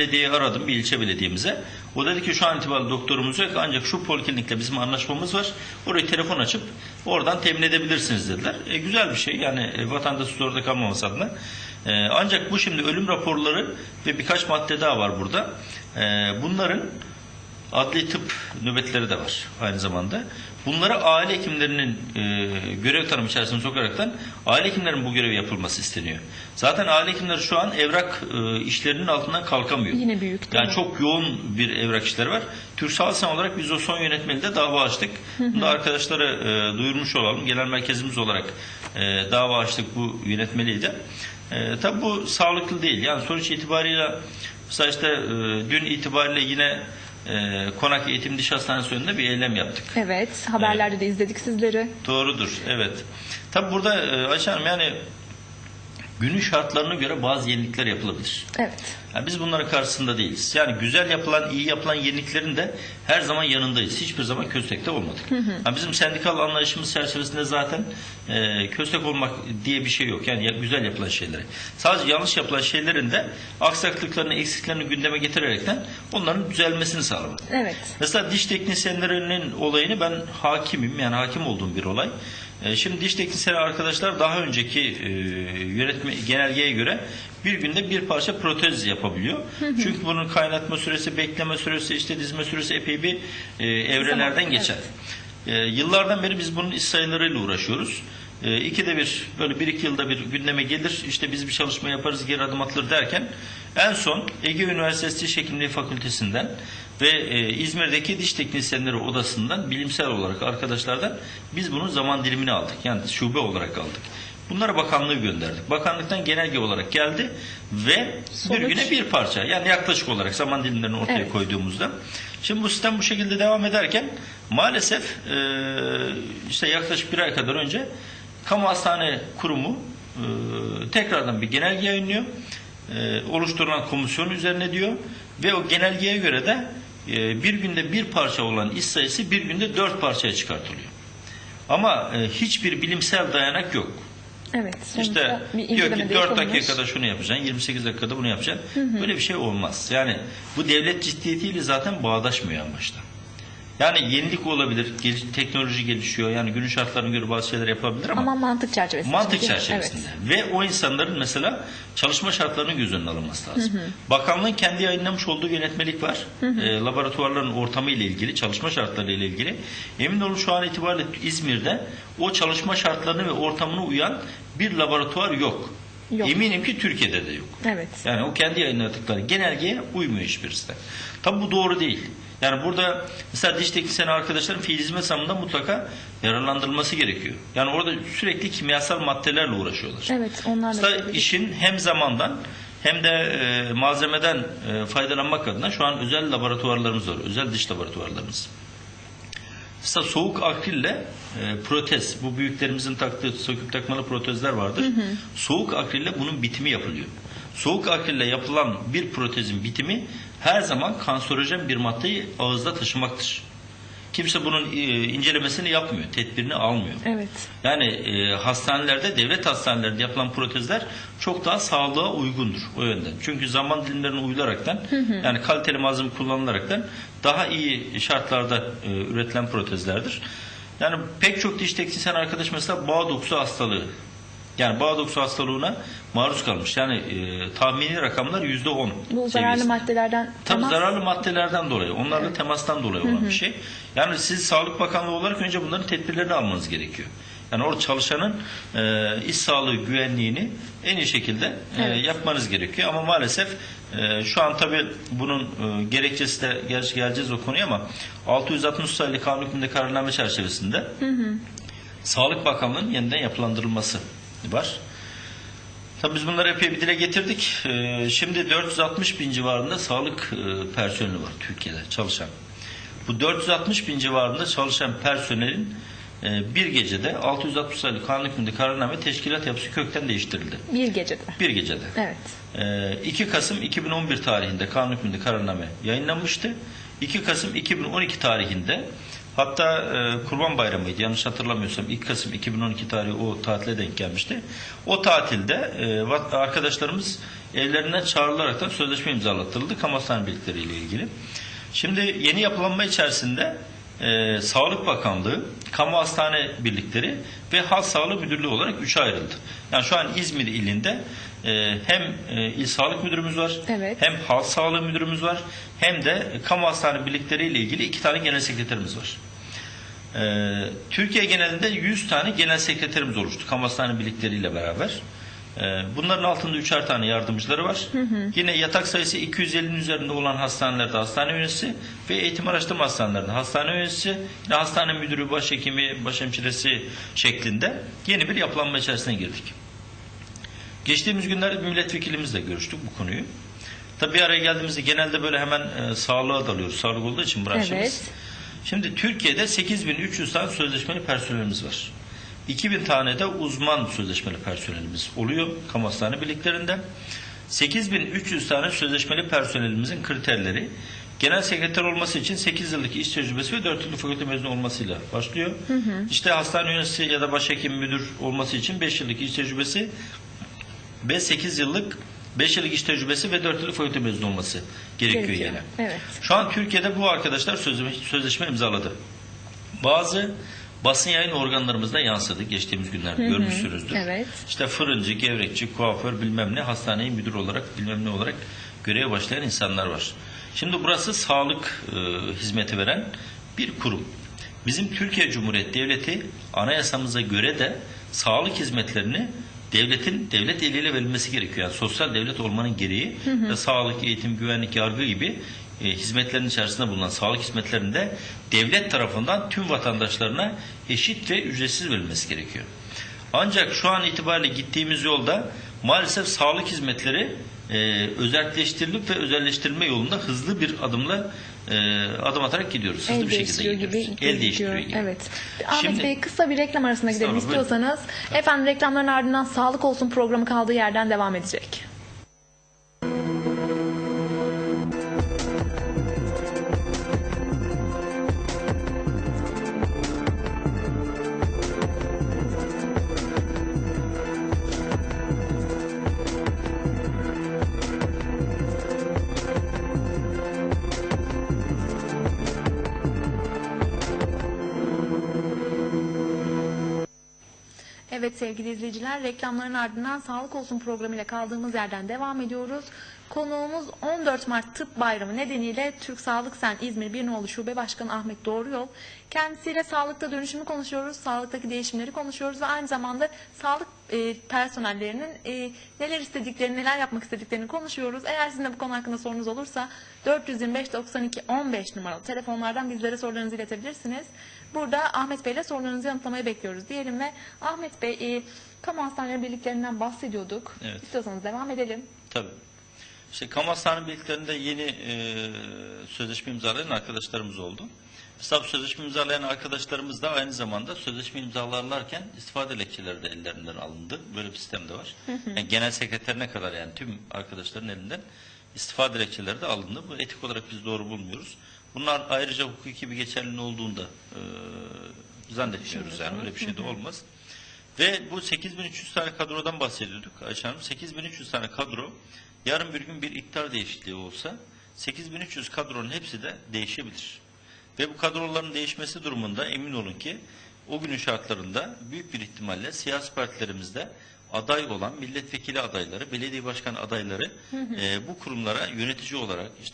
Belediyeyi aradım bir ilçe belediyemize. O dedi ki şu an itibariyle doktorumuz yok ancak şu poliklinikle bizim anlaşmamız var. Oraya telefon açıp oradan temin edebilirsiniz dediler. E, güzel bir şey yani e, vatandaş zorda kalmaması adına. E, ancak bu şimdi ölüm raporları ve birkaç madde daha var burada. E, bunların adli tıp nöbetleri de var aynı zamanda. Bunları aile hekimlerinin e, görev tanımı içerisine sokaraktan aile hekimlerinin bu görevi yapılması isteniyor. Zaten aile hekimleri şu an evrak e, işlerinin altından kalkamıyor. Yine büyük Yani mi? çok yoğun bir evrak işleri var. Türk Sağlık Sen olarak biz o son yönetmeliğde dava açtık. Bunu da arkadaşlara e, duyurmuş olalım. Genel merkezimiz olarak e, dava açtık bu yönetmeliği de. E, tabii bu sağlıklı değil. Yani sonuç itibariyle mesela işte e, dün itibariyle yine e, Konak Eğitim Diş Hastanesi önünde bir eylem yaptık. Evet, haberlerde de izledik sizleri. Doğrudur, evet. Tabi burada e, Ayşe Hanım yani günün şartlarına göre bazı yenilikler yapılabilir. Evet. Yani biz bunların karşısında değiliz. Yani güzel yapılan, iyi yapılan yeniliklerin de her zaman yanındayız. Hiçbir zaman köstekte olmadık. Yani bizim sendikal anlayışımız çerçevesinde zaten e, köstek olmak diye bir şey yok. Yani ya- güzel yapılan şeyleri. Sadece yanlış yapılan şeylerin de aksaklıklarını, eksiklerini gündeme getirerekten onların düzelmesini sağlamak. Evet. Mesela diş teknisyenlerinin olayını ben hakimim yani hakim olduğum bir olay. E, Şimdi diş teknisyeni arkadaşlar daha önceki e, yönetme genelgeye göre bir günde bir parça protez yapabiliyor. Çünkü bunun kaynatma süresi, bekleme süresi, işte dizme süresi epey bir e, evrelerden geçer. Yıllardan beri biz bunun iş sayılarıyla uğraşıyoruz. E, ikide bir böyle bir iki yılda bir gündeme gelir işte biz bir çalışma yaparız geri adım atılır derken en son Ege Üniversitesi Diş Hekimliği Fakültesinden ve e, İzmir'deki diş teknisyenleri odasından bilimsel olarak arkadaşlardan biz bunun zaman dilimini aldık. Yani şube olarak aldık. Bunları bakanlığı gönderdik. Bakanlıktan genelge olarak geldi ve Sonuç? bir güne bir parça yani yaklaşık olarak zaman dilimlerini ortaya Evet. koyduğumuzda. Şimdi bu sistem bu şekilde devam ederken maalesef e, işte yaklaşık bir ay kadar önce kamu hastane kurumu e, tekrardan bir genelge yayınlıyor. E, oluşturulan komisyon üzerine diyor ve o genelgeye göre de e, bir günde bir parça olan iş sayısı bir günde dört parçaya çıkartılıyor. Ama e, hiçbir bilimsel dayanak yok. Evet. İşte diyor ki de 4 yapılmış. dakikada şunu yapacaksın, 28 dakikada bunu yapacaksın. Böyle bir şey olmaz. Yani bu devlet ciddiyetiyle zaten bağdaşmıyor en başta. Yani yenilik olabilir, gel- teknoloji gelişiyor. Yani günün şartlarına göre bazı şeyler yapabilir ama, Ama mantık çerçevesinde. mantık çerçevesinde. Evet. Ve o insanların mesela çalışma şartlarının göz önüne alınması lazım. Bakanlığın kendi yayınlamış olduğu yönetmelik var. E, laboratuvarların ortamı ile ilgili, çalışma şartları ile ilgili. Emin olun şu an itibariyle İzmir'de o çalışma şartlarını ve ortamına uyan bir laboratuvar yok. Yok. Eminim ki Türkiye'de de yok. Evet. Yani o kendi yayınladıkları genelgeye uymuyor hiçbirisi de. Tabi bu doğru değil. Yani burada mesela diş teknisyeni arkadaşların fiil hizmet zamında mutlaka yararlandırılması gerekiyor. Yani orada sürekli kimyasal maddelerle uğraşıyorlar. Evet, onlar da Aslında tabii. işin hem zamandan hem de e, malzemeden e, faydalanmak adına şu an özel laboratuvarlarımız var. Özel diş laboratuvarlarımız. Mesela soğuk akrille e, protez, bu büyüklerimizin taktığı söküp takmalı protezler vardır. Soğuk akrille bunun bitimi yapılıyor. Soğuk akrille yapılan bir protezin bitimi her zaman kanserojen bir maddeyi ağızda taşımaktır. Kimse bunun e, incelemesini yapmıyor, tedbirini almıyor. Evet. Yani e, hastanelerde, devlet hastanelerinde yapılan protezler çok daha sağlığa uygundur o yönden. Çünkü zaman dilimlerine uyularaktan, yani kaliteli malzeme kullanılaraktan daha iyi şartlarda e, üretilen protezlerdir. Yani pek çok diş teknisyen arkadaş mesela bağ dokusu hastalığı, yani bağ hastalığına maruz kalmış. Yani e, tahmini rakamlar yüzde on. Bu zararlı maddelerden Tabii temas- zararlı maddelerden dolayı, onlarla temastan dolayı olan bir şey. Yani siz Sağlık Bakanlığı olarak önce bunların tedbirlerini almanız gerekiyor. Yani orada çalışanın e, iş sağlığı güvenliğini en iyi şekilde e, Evet. yapmanız gerekiyor. Ama maalesef e, şu an tabii bunun e, gerekçesi de gerçi geleceğiz o konuya ama 660 sayılı kanun hükmünde kararname çerçevesinde Sağlık Bakanlığı'nın yeniden yapılandırılması var. Tabii biz bunları epey bir dile getirdik. Ee, şimdi 460 bin civarında sağlık e, personeli var Türkiye'de çalışan. Bu 460 bin civarında çalışan personelin e, bir gecede 660 sayılı kanun hükmünde kararname teşkilat yapısı kökten değiştirildi. bir gecede. Bir gecede. Evet. Ee, 2 Kasım 2011 tarihinde kanun hükmünde kararname yayınlanmıştı. 2 Kasım 2012 tarihinde Hatta e, Kurban Bayramı'ydı yanlış hatırlamıyorsam 2 Kasım 2012 tarihi o tatile denk gelmişti. O tatilde e, arkadaşlarımız evlerinden çağrılarak da sözleşme imzalattırıldı kamu hastane birlikleriyle ilgili. Şimdi yeni yapılanma içerisinde e, Sağlık Bakanlığı, Kamu Hastane Birlikleri ve Halk Sağlığı Müdürlüğü olarak üçe ayrıldı. Yani şu an İzmir ilinde e, hem e, İl Sağlık Müdürümüz var, Evet. hem Halk Sağlığı Müdürümüz var, hem de Kamu Hastane Birlikleri ile ilgili iki tane genel sekreterimiz var. Ee, Türkiye genelinde 100 tane genel sekreterimiz oluştu kamu hastane birlikleriyle beraber. Ee, bunların altında üçer tane yardımcıları var. Yine yatak sayısı 250'nin üzerinde olan hastanelerde hastane yöneticisi ve eğitim araştırma hastanelerinde hastane yöneticisi, yine hastane müdürü, başhekimi, başhemşiresi şeklinde yeni bir yapılanma içerisine girdik. Geçtiğimiz günlerde bir milletvekilimizle görüştük bu konuyu. Tabii bir araya geldiğimizde genelde böyle hemen e, sağlığa dalıyoruz. Sağlık olduğu için branşımız. Evet. Şimdi Türkiye'de 8300 tane sözleşmeli personelimiz var. 2000 tane de uzman sözleşmeli personelimiz oluyor kamu hastane birliklerinde. 8300 tane sözleşmeli personelimizin kriterleri genel sekreter olması için 8 yıllık iş tecrübesi ve 4 yıllık fakülte mezunu olmasıyla başlıyor. İşte hastane yöneticisi ya da başhekim müdür olması için 5 yıllık iş tecrübesi ve 8 yıllık 5 yıllık iş tecrübesi ve 4 yıllık fakülte mezunu olması gerekiyor, Gerekiyor. yine. Evet. Şu an Türkiye'de bu arkadaşlar sözleşme, sözleşme imzaladı. Bazı basın yayın organlarımızda yansıdı geçtiğimiz günlerde görmüşsünüzdür. evet. İşte fırıncı, gevrekçi, kuaför bilmem ne hastaneye müdür olarak bilmem ne olarak göreve başlayan insanlar var. Şimdi burası sağlık e, hizmeti veren bir kurum. Bizim Türkiye Cumhuriyeti Devleti anayasamıza göre de sağlık hizmetlerini devletin devlet eliyle verilmesi gerekiyor. Yani sosyal devlet olmanın gereği ve sağlık, eğitim, güvenlik, yargı gibi e, hizmetlerin içerisinde bulunan sağlık hizmetlerinde devlet tarafından tüm vatandaşlarına eşit ve ücretsiz verilmesi gerekiyor. Ancak şu an itibariyle gittiğimiz yolda maalesef sağlık hizmetleri e, özelleştirilip ve özelleştirilme yolunda hızlı bir adımla e, adım atarak gidiyoruz. Hızlı El bir şekilde gidiyoruz. gibi El değiştiriyor gibi. Evet. Ahmet Şimdi- Bey kısa bir reklam arasına gidelim istiyorsanız. Efendim reklamların ardından Sağlık Olsun programı kaldığı yerden devam edecek. Evet sevgili izleyiciler reklamların ardından Sağlık Olsun programıyla kaldığımız yerden devam ediyoruz. Konuğumuz 14 Mart Tıp Bayramı nedeniyle Türk Sağlık Sen İzmir Bir Nolu Şube Başkanı Ahmet Doğruyol. Kendisiyle sağlıkta dönüşümü konuşuyoruz, sağlıktaki değişimleri konuşuyoruz ve aynı zamanda sağlık e, personellerinin e, neler istediklerini, neler yapmak istediklerini konuşuyoruz. Eğer sizin de bu konu hakkında sorunuz olursa 425 92 15 numaralı telefonlardan bizlere sorularınızı iletebilirsiniz. Burada Ahmet Bey ile sorularınızı yanıtlamayı bekliyoruz diyelim ve Ahmet Bey e, kamu hastaneleri birliklerinden bahsediyorduk. Evet. İstiyorsanız devam edelim. Tabii. İşte kamu hastane birliklerinde yeni e, sözleşme imzalayan arkadaşlarımız oldu. Mesela sözleşme imzalayan arkadaşlarımız da aynı zamanda sözleşme imzalarlarken istifade dilekçeleri de ellerinden alındı. Böyle bir sistem de var. Yani genel sekreterine kadar yani tüm arkadaşların elinden istifa dilekçeleri de alındı. Bu etik olarak biz doğru bulmuyoruz. Bunlar ayrıca hukuki bir geçerliliğin olduğunda e, zannetmiyoruz yani öyle bir şey de olmaz. Ve bu 8300 tane kadrodan bahsediyorduk Ayşe Hanım. 8300 tane kadro yarın bir gün bir iktidar değişikliği olsa 8300 kadronun hepsi de değişebilir. Ve bu kadroların değişmesi durumunda emin olun ki o günün şartlarında büyük bir ihtimalle siyasi partilerimizde aday olan milletvekili adayları, belediye başkan adayları e, bu kurumlara yönetici olarak, işte